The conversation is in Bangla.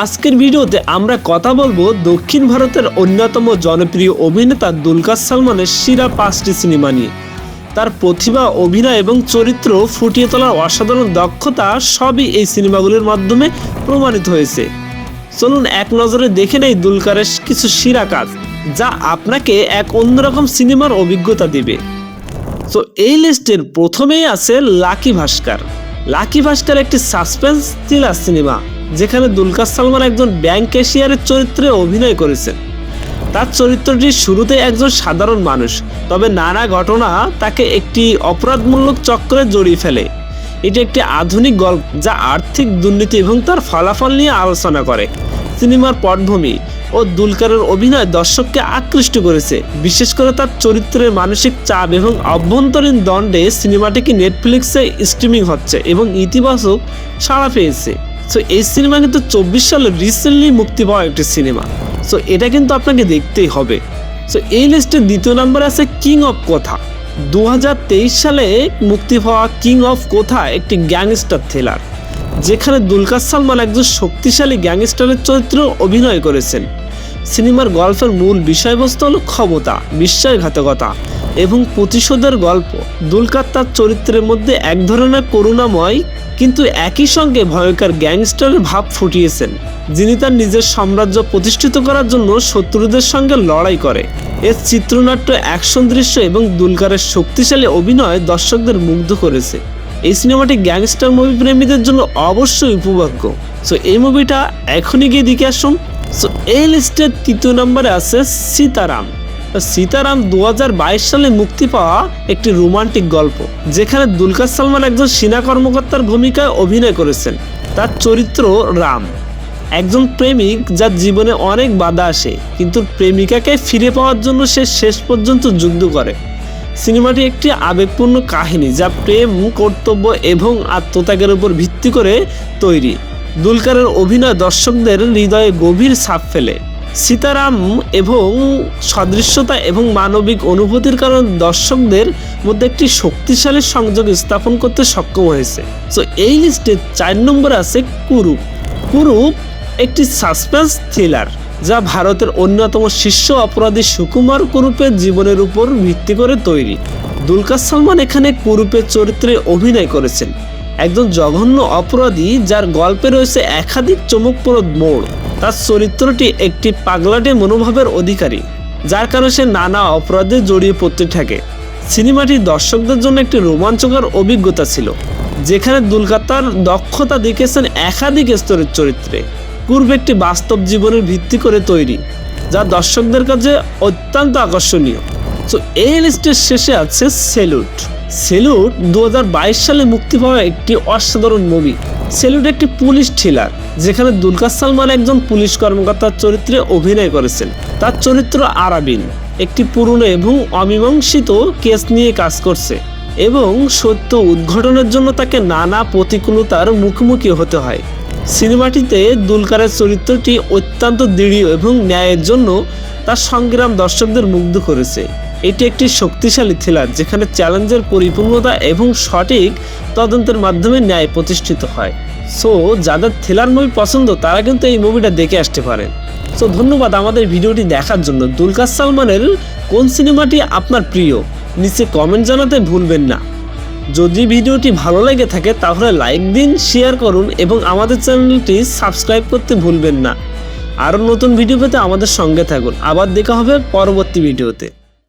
আজকের ভিডিওতে আমরা কথা বলব দক্ষিণ ভারতের অন্যতম জনপ্রিয় অভিনেতা দুলকার সালমানের সেরা পাঁচটি সিনেমা নিয়ে। তার প্রতিভা, অভিনয় এবং চরিত্র ফুটিয়ে তোলার অসাধারণ দক্ষতা সবই এই সিনেমাগুলির মাধ্যমে প্রমাণিত হয়েছে। চলুন এক নজরে দেখে নেই দুলকারের কিছু সেরা কাজ, যা আপনাকে এক অন্যরকম সিনেমার অভিজ্ঞতা দিবে। তো এই লিস্টের প্রথমেই আছে লাকি ভাস্কর। লাকি ভাস্কর একটি সাসপেন্স থ্রিলার সিনেমা। যেখানে দুলকার সালমান একজন ব্যাংক ক্যাশিয়ারের চরিত্রে অভিনয় করেছেন। তার চরিত্রটি শুরুতে একজন সাধারণ মানুষ, তবে নানা ঘটনা তাকে একটি অপরাধমূলক চক্রে জড়িয়ে ফেলে। এটি একটি আধুনিক গল্প যা আর্থিক দুর্নীতি এবং তার ফলাফল নিয়ে আলোচনা করে। সিনেমার পটভূমি ও দুলকারের অভিনয় দর্শককে আকৃষ্ট করেছে। বিশেষ করে তার চরিত্রের মানসিক চাপ এবং অভ্যন্তরীণ দণ্ডে সিনেমাটিকে নেটফ্লিক্সে স্ট্রিমিং হচ্ছে এবং ইতিবাচক সাড়া পেয়েছে। সো এই সিনেমা কিন্তু চব্বিশ সালে রিসেন্টলি মুক্তি পাওয়া একটি সিনেমা সো এটা কিন্তু আপনাকে দেখতেই হবে। সো এই লিস্টের দ্বিতীয় নম্বরে আছে কিং অফ কথা দু হাজার তেইশ সালে মুক্তি পাওয়া কিং অফ কোথা একটি গ্যাংস্টার থ্রিলার যেখানে দুলকার সালমান একজন শক্তিশালী গ্যাংস্টারের চরিত্র অভিনয় করেছেন। সিনেমার গল্পের মূল বিষয়বস্তু হল ক্ষমতা, বিশ্বাসঘাতকতা। এবং প্রতিশোধের গল্প। দুলকার তার চরিত্রের মধ্যে এক ধরনের করুণাময়, কিন্তু একই সঙ্গে ভয়ঙ্কর গ্যাংস্টারের ভাব ফুটিয়েছেন, যিনি তার নিজের সাম্রাজ্য প্রতিষ্ঠিত করার জন্য শত্রুদের সঙ্গে লড়াই করে। এর চিত্রনাট্য অ্যাকশন দৃশ্য এবং দুলকারের শক্তিশালী অভিনয় দর্শকদের মুগ্ধ করেছে। এই সিনেমাটি গ্যাংস্টার মুভি প্রেমীদের জন্য অবশ্যই উপভোগ্য। সো এই মুভিটা এখনই গিয়ে দেখে আসুন। সো এই লিস্টের তৃতীয় নম্বরে আছে সীতারাম। সীতারাম দু হাজার বাইশ সালে মুক্তি পাওয়া একটি রোমান্টিক গল্প, যেখানে দুলকার সালমান একজন সেনা কর্মকর্তার ভূমিকায় অভিনয় করেছেন। তার চরিত্র রাম। একজন প্রেমিক যার জীবনে অনেক বাধা আসে, কিন্তু প্রেমিকাকে ফিরে পাওয়ার জন্য সে শেষ পর্যন্ত যুদ্ধ করে। সিনেমাটি একটি আবেগপূর্ণ কাহিনী যা প্রেম, কর্তব্য এবং আত্মত্যাগের উপর ভিত্তি করে তৈরি। দুলকারের অভিনয় দর্শকদের হৃদয়ে গভীর ছাপ ফেলে। সীতারাম এবং সদৃশ্যতা এবং মানবিক অনুভূতির কারণে দর্শকদের মধ্যে একটি শক্তিশালী সংযোগ স্থাপন করতে সক্ষম হয়েছে। তো এই লিস্টে চার নম্বর আছে কুরুপ। কুরুপ একটি সাসপেন্স থ্রিলার যা ভারতের অন্যতম শীর্ষ অপরাধী সুকুমার কুরুপের জীবনের উপর ভিত্তি করে তৈরি। দুলকার সালমান এখানে কুরুপের চরিত্রে অভিনয় করেছেন। একজন জঘন্য অপরাধী যার গল্পে রয়েছে একাধিক চমকপ্রদ মোড়। তার চরিত্রটি একটি পাগলাটে মনোভাবের অধিকারী, যার কারণে সে নানা অপরাধে জড়িয়ে পড়তে থাকে। সিনেমাটি দর্শকদের জন্য একটি রোমাঞ্চকর অভিজ্ঞতা ছিল, যেখানে দুলকাতার দক্ষতা দেখেছেন একাধিক স্তরের চরিত্রে। পূর্ব একটি বাস্তব জীবনের ভিত্তি করে তৈরি, যা দর্শকদের কাছে অত্যন্ত আকর্ষণীয়। তো এই লিস্টের শেষে আছে সেলুট। সেলুট দু হাজার বাইশ সালে মুক্তি পাওয়া একটি অসাধারণ মুভি সেলুট একটি পুলিশ থ্রিলার যেখানে দুলকার সালমান একজন পুলিশ কর্মকর্তার চরিত্রে অভিনয় করেছেন। তার চরিত্র আরাবিন, একটি পুরনো এবং অমীমাংসিত কেস নিয়ে কাজ করছে এবং সত্য উদ্ঘাটনের জন্য তাকে নানা প্রতিকূলতার মুখোমুখি হতে হয়। সিনেমাটিতে দুলকারের চরিত্রটি অত্যন্ত দৃঢ় এবং ন্যায়ের জন্য তার সংগ্রাম দর্শকদের মুগ্ধ করেছে। এটি একটি শক্তিশালী থ্রিলার যেখানে চ্যালেঞ্জের পরিপূর্ণতা এবং সঠিক তদন্তের মাধ্যমে ন্যায় প্রতিষ্ঠিত হয়। সো যাদের থ্রিলার মুভি পছন্দ, তারা কিন্তু এই মুভিটা দেখে আসতে পারেন। সো ধন্যবাদ আমাদের ভিডিওটি দেখার জন্য। দুলকার সালমানের কোন সিনেমাটি আপনার প্রিয়? নিচে কমেন্ট জানাতে ভুলবেন না। যদি ভিডিওটি ভালো লেগে থাকে, তাহলে লাইক দিন শেয়ার করুন এবং আমাদের চ্যানেলটি সাবস্ক্রাইব করতে ভুলবেন না। আরও নতুন ভিডিও পেতে আমাদের সঙ্গে থাকুন। আবার দেখা হবে পরবর্তী ভিডিওতে